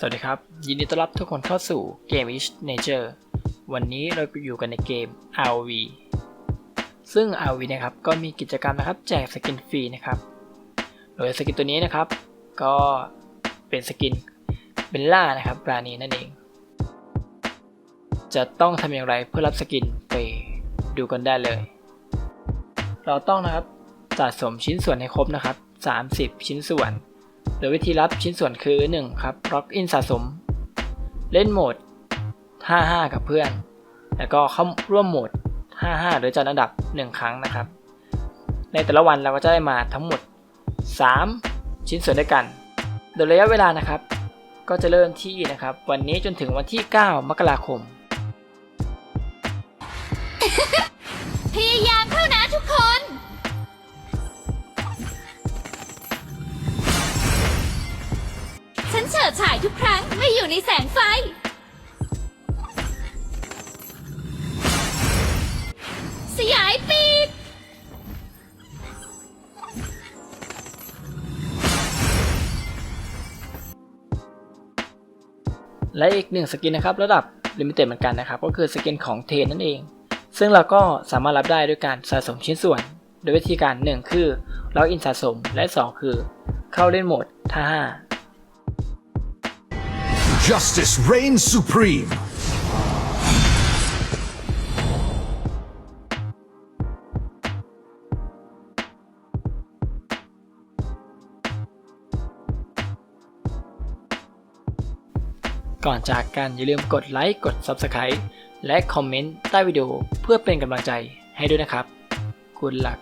สวัสดีครับ ยินดีต้อนรับทุกคนเข้าสู่เกม Each Nature วันนี้เราอยู่กันในเกม RV ซึ่ง RV นะครับก็มีกิจกรรมนะครับแจกสกินฟรีนะครับ โดยสกินตัวนี้นะครับ ก็เป็นสกินเบลล่านะครับปราณีนั่นเอง จะต้องทำอย่างไรเพื่อรับสกินไปดูกันได้เลย เราต้องนะครับสะสมชิ้นส่วนให้ครบนะครับ 30 ชิ้นส่วน โดยวิธีรับชิ้นส่วนคือ 1 ครับล็อกอินสะสม เล่นโหมด 55 กับเพื่อน แล้วก็เข้าร่วมโหมด 55 หรือจัดอันดับ 1 ครั้งนะครับ ในแต่ละวันเราก็จะได้มาทั้งหมด 3 ชิ้นส่วนด้วยกัน โดยระยะเวลานะครับ ก็จะเริ่มที่นะครับ วันนี้จนถึงวันที่ 9 มกราคม พยายามเข้า เฉิดฉายทุกครั้งไม่อยู่ในแสงไฟ สยายปีกและอีกหนึ่งสกินนะครับระดับลิมิเต็ดเหมือนกันนะครับ ก็คือสกินของเทนนั่นเอง ซึ่งเราก็สามารถรับได้ด้วยการสะสมชิ้นส่วน โดยวิธีการ 1 คือล็อกอินสะสมและ 2 คือ เข้าเล่นโหมดท่า5 Justice reigns supreme. ก่อนจากกันอย่าลืมกดไลค์กด Subscribe และคอมเมนต์ใต้วิดีโอเพื่อเป็นกำลังใจให้ด้วยนะครับ คุณหลัก